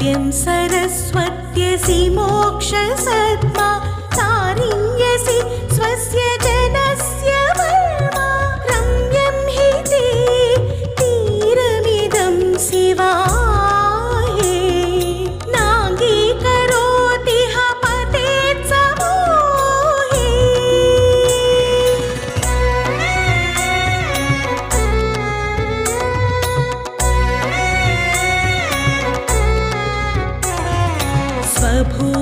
सत्यं सरस्वत्यसि मोक्षसत्मा तारिण्यसि स्वस्य जनस्य वर्मा रम्यं हि ते तीरमिदं शिवा प्रभो